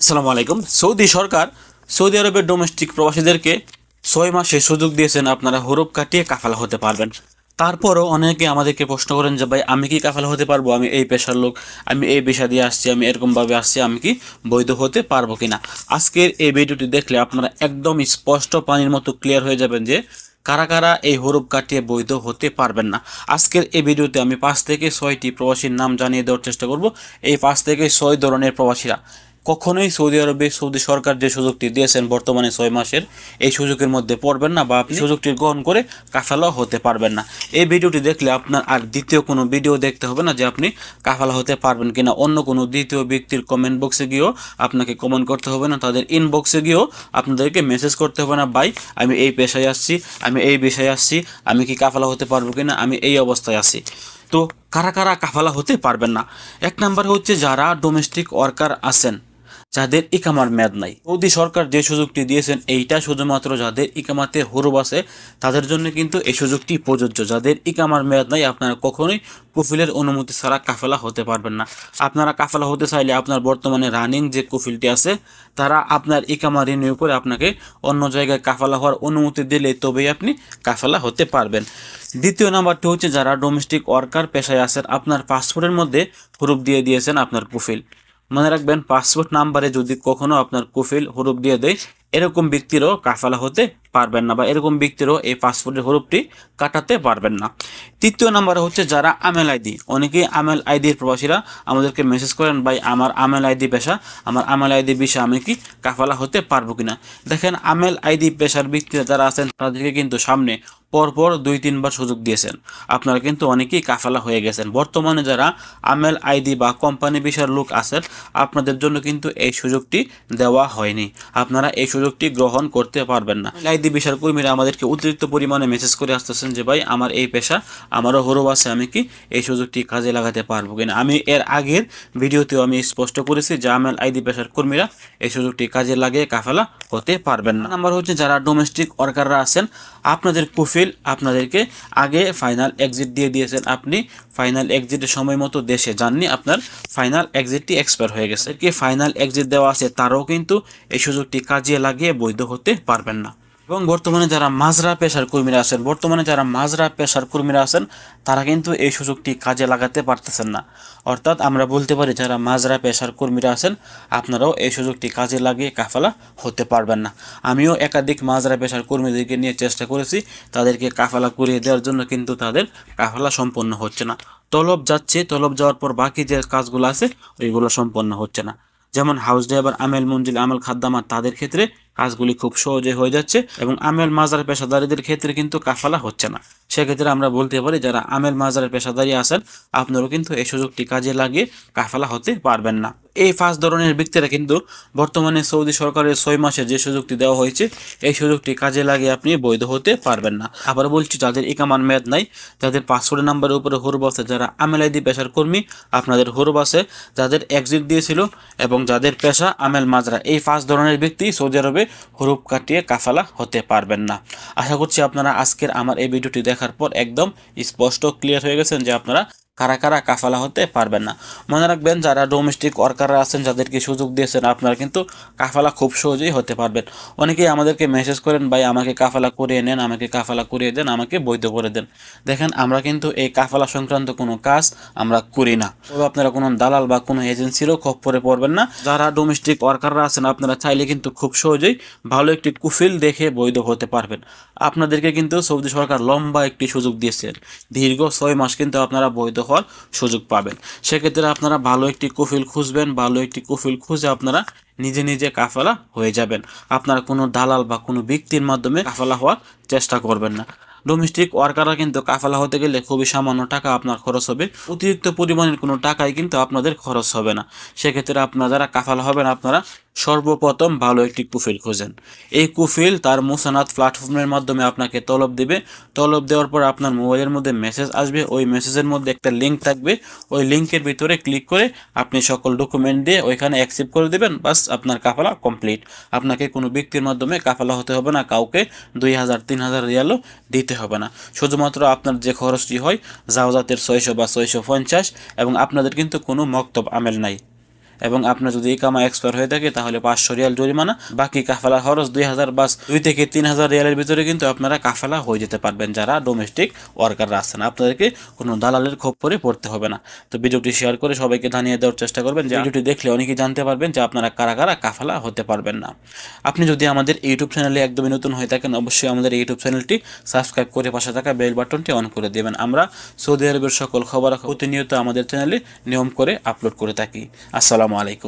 আসসালামু আলাইকুম। সৌদি সরকার সৌদি আরবের ডোমেস্টিক প্রবাসীদেরকে ছয় মাসে সুযোগ দিয়েছেন আপনারা হরুপ কাটিয়ে কাফালা হতে পারবেন। তারপরও অনেকে আমাদেরকে প্রশ্ন করেন যে, ভাই, আমি কি কাফালা হতে পারব? আমি এই পেশার লোক, আমি এই পেশা দিয়ে আসছি, আমি এরকমভাবে আসছি, আমি কি বৈধ হতে পারব কিনা? আজকের এই ভিডিওটি দেখলে আপনারা একদম স্পষ্ট পানির মতো ক্লিয়ার হয়ে যাবেন যে, কারা কারা এই হরুপ কাটিয়ে বৈধ হতে পারবেন না। আজকের এই ভিডিওতে আমি পাঁচ থেকে ছয়টি প্রবাসীর নাম জানিয়ে দেওয়ার চেষ্টা করব। এই পাঁচ থেকে ছয় ধরনের প্রবাসীরা। কখনোই সৌদি আরবে সৌদি সরকার যে সুযোগটি দিয়েছেন বর্তমানে ছয় মাসের এই সুযোগের মধ্যে পড়বেন না বা আপনি সুযোগটি গ্রহণ করে কাফালা হতে পারবেন না। এই ভিডিওটি দেখলে আপনার আর দ্বিতীয় কোনো ভিডিও দেখতে হবে না যে আপনি কাফালা হতে পারবেন কিনা। অন্য কোনো দ্বিতীয় ব্যক্তির কমেন্ট বক্সে গিয়েও আপনাকে কমেন্ট করতে হবে না। তাদের ইনবক্সে গিয়েও আপনাদেরকে মেসেজ করতে হবে না ভাই আমি এই পেশায় আসছি আমি এই বিষয়ে আসছি আমি কি কাফালা হতে পারব কিনা? আমি এই অবস্থায় আছি। তো কারা কারা কাফালা হতে পারবেন না? এক নাম্বার হচ্ছে যারা ডোমেস্টিক ওয়ার্কার আছেন। যাদের ইকামার মেয়াদ নাই। সৌদি সরকার যে সুযোগটি দিয়েছেন, এইটা শুধুমাত্র যাদের ইকামাতে হরুব আছে, তাদের জন্য কিন্তু এই সুযোগটি প্রযোজ্য। যাদের ইকামার মেয়াদ নাই, আপনারা কখনোই কুফিলের অনুমতি ছাড়া কাফেলা হতে পারবেন না। আপনারা কাফেলা হতে চাইলে আপনার বর্তমানে রানিং যে কুফিলটি আছে, তারা আপনার ইকামা রিনিউ করে আপনাকে অন্য জায়গায় কাফেলা হওয়ার অনুমতি দিলে তবেই আপনি কাফেলা হতে পারবেন। দ্বিতীয় নাম্বারটি হচ্ছে, যারা ডোমেস্টিক ওয়ার্কার পেশায় আছেন, আপনার পাসপোর্টের মধ্যে হরুপ দিয়ে দিয়েছেন আপনার কুফিল। মনে রাখবেন পাসপোর্ট নাম্বারে যদি কখনো আপনার কুফিল হরুপ দিয়ে দেয়, এরকম ব্যক্তিরও কাফালা হতে পারবেন না বা এরকম ব্যক্তিরও এই পাসপোর্টের হরুপটি কাটাতে পারবেন না। তৃতীয় নাম্বার হচ্ছে যারা আমেল আইডি অনেকেই আমেল আইডির প্রবাসীরা আমাদেরকে মেসেজ করেন, ভাই, আমার আমেল আইডি পেশা, আমার আমেল আইডি বিষয়ে আমি কি কাফালা হতে পারব কিনা? দেখেন আমেল আইডি পেশার ব্যক্তিরা যারা আছেন, তাদেরকে কিন্তু সামনে পরপর দুই, তিনবার সুযোগ দিয়েছেন। আপনারা কিন্তু অনেকেই কাফালা হয়ে গেছেন। বর্তমানে যারা আমেল আইডি বা কোম্পানি বিষয়ের লোক আছেন, আপনাদের জন্য কিন্তু এই সুযোগটি দেওয়া হয়নি। আপনারা এই সুযোগটি গ্রহণ করতে পারবেন না। আইডি বিষয়ের কর্মীরা আমাদেরকে অতিরিক্ত পরিমাণে মেসেজ করে আসতেছেন যে, ভাই, আমার এই পেশা, আমারও হরব আছে, আমি কি এই সুযোগটি কাজে লাগাতে পারব কিনা? আমি এর আগের ভিডিওতেও আমি স্পষ্ট করেছি যে আমার আইডি পেশার কর্মীরা এই সুযোগটি কাজে লাগিয়ে কাফেলা হতে পারবেন না। নাম্বার হচ্ছে, যারা ডোমেস্টিক ওয়ার্কাররা আছেন, আপনাদের কুফিল আপনাদেরকে আগে ফাইনাল এক্সিট দিয়ে দিয়েছেন। আপনি ফাইনাল এক্সিটের সময় মতো দেশে যাননি, আপনার ফাইনাল এক্সিটটি এক্সপায়ার হয়ে গেছে। কি ফাইনাল এক্সিট দেওয়া আছে, তারাও কিন্তু এই সুযোগটি কাজে লাগিয়ে বৈধ হতে পারবেন না। এবং বর্তমানে যারা মাজরা পেশার কর্মীরা আছেন, বর্তমানে যারা মাজরা পেশার কর্মীরা আছেন, তারা কিন্তু এই সুযোগটি কাজে লাগাতে পারতেছেন না। অর্থাৎ আমরা বলতে পারি, যারা মাজরা পেশার কর্মীরা আছেন, আপনারাও এই সুযোগটি কাজে লাগিয়ে কাফালা হতে পারবেন না। আমিও একাধিক মাজরা পেশার কর্মীদেরকে নিয়ে চেষ্টা করেছি, তাদেরকে কাফালা করিয়ে দেওয়ার জন্য কিন্তু তাদের কাফালা সম্পন্ন হচ্ছে না। তলব যাচ্ছে, তলব যাওয়ার পর বাকি যে কাজগুলো আছে, ওইগুলো সম্পন্ন হচ্ছে না। যেমন হাউস ড্রাইভার, আমেল মঞ্জিল, আমেল খাদ্দামার তাদের ক্ষেত্রে কাজগুলি খুব সহজে হয়ে যাচ্ছে এবং আমেল মাজার পেশাদারীদের ক্ষেত্রে কিন্তু কাফালা হচ্ছে না। সেক্ষেত্রে আমরা বলতে পারি যারা আমেল মাজারের পেশাদারি আছেন, আপনারাও কিন্তু এই সুযোগটি কাজে লাগিয়ে কাফালা হতে পারবেন না। এই পাঁচ ধরনের ব্যক্তিরা কিন্তু বর্তমানে সৌদি সরকারের ছয় মাসে যে সুযোগটি দেওয়া হয়েছে, এই সুযোগটি কাজে লাগিয়ে আপনি বৈধ হতে পারবেন না। আবার বলছি, যাদের ইকামান মেয়াদ নাই যাদের পাসপোর্ট নাম্বারের উপরে হরুব আছে, যারা আমেল আইডি পেশার কর্মী, আপনাদের হরুব আছে, যাদের এক্সিট দিয়েছিল এবং যাদের পেশা আমেল মাজরা। এই পাঁচ ধরনের ব্যক্তি সৌদি আরবে হরুপ কাটিয়ে কাফালা হতে পারবেন না। আশা করছি আপনারা আজকের আমার এই ভিডিওটি দেখার পর একদম স্পষ্ট ক্লিয়ার হয়ে গেছেন যে আপনারা কারা কারা কাফালা হতে পারবেন না। মনে রাখবেন, যারা ডোমেস্টিক ওয়ার্কাররা আছেন, যাদেরকে সুযোগ দিয়েছেন, আপনারা কিন্তু কাফালা খুব সহজেই হতে পারবেন। অনেকেই আমাদেরকে মেসেজ করেন, ভাই, আমাকে কাফালা করিয়ে নেন, আমাকে কাফালা করিয়ে দেন, আমাকে বৈধ করে দেন। দেখেন, আমরা কিন্তু এই কাফালা সংক্রান্ত কোনো কাজ আমরা করি না। তবে আপনারা কোনো দালাল বা কোনো এজেন্সিরও খপ্পরে পড়বেন না। যারা ডোমেস্টিক ওয়ার্কাররা আছেন, আপনারা চাইলে কিন্তু খুব সহজেই ভালো একটি কুফিল দেখে বৈধ হতে পারবেন। আপনাদেরকে কিন্তু সৌদি সরকার লম্বা একটি সুযোগ দিয়েছেন দীর্ঘ ছয় মাস কিন্তু আপনারা বৈধ হওয়ার সুযোগ পাবেন। সেক্ষেত্রে আপনারা ভালো একটি কুফিল খুঁজবেন, ভালো একটি কুফিল খুঁজে আপনারা নিজে নিজে কাফালা হয়ে যাবেন। আপনারা কোনো দালাল বা কোনো ব্যক্তির মাধ্যমে কাফালা হওয়ার চেষ্টা করবেন না। ডোমেস্টিক ওয়ার্কাররা কিন্তু কাফালা হতে গেলে খুবই সামান্য টাকা আপনার খরচ হবে। অতিরিক্ত পরিমাণের কোনো টাকাই কিন্তু আপনাদের খরচ হবে না। সেক্ষেত্রে আপনারা যারা কাফালা হবেন, আপনারা সর্বপ্রথম ভালো একটি কুফিল খোঁজেন। এই কুফিল তার মোসানাত প্ল্যাটফর্মের মাধ্যমে আপনাকে তলব দেবে। তলব দেওয়ার পর আপনার মোবাইলের মধ্যে মেসেজ আসবে। ওই মেসেজের মধ্যে একটা লিঙ্ক থাকবে। ওই লিঙ্কের ভিতরে ক্লিক করে আপনি সকল ডকুমেন্ট দিয়ে ওইখানে অ্যাকসেপ্ট করে দেবেন। বাস আপনার কাফালা কমপ্লিট আপনাকে কোনো ব্যক্তির মাধ্যমে কাফালা হতে হবে না। কাউকে দুই হাজার, তিন হাজার রিয়ালও দিতে হবে না। শুধুমাত্র আপনার যে খরচটি হয় জাওজাতের ছয়শো বা ছয়শো পঞ্চাশ এবং আপনাদের কিন্তু কোনো মক্তব আমেল নাই। এবং আপনার যদি ইকামা এক্সপায়ার হয়ে থাকে তাহলে পাঁচশো রিয়াল জরিমানা বাকি কাফালা খরচ দুই হাজার বাস দুই থেকে তিন হাজার রিয়ালের ভিতরে কিন্তু আপনারা কাফালা হয়ে যেতে পারবেন যারা ডোমেস্টিক ওয়ার্কাররা আছেন। আপনাদেরকে কোনো দালালের খোপ করে পড়তে হবে না। তো ভিডিওটি শেয়ার করে সবাইকে জানিয়ে দেওয়ার চেষ্টা করবেন যে ভিডিওটি দেখলে অনেকেই জানতে পারবেন যে আপনারা কারা কারা কাফালা হতে পারবেন না। আপনি যদি আমাদের ইউটিউব চ্যানেলে একদমই নতুন হয়ে থাকেন অবশ্যই আমাদের ইউটিউব চ্যানেলটি সাবস্ক্রাইব করে পাশে থাকা বেল বাটনটি অন করে দেবেন। আমরা সৌদি আরবের সকল খবর প্রতিনিয়ত আমাদের চ্যানেলে নিয়ম করে আপলোড করে থাকি। আসসালামু আলাইকুম।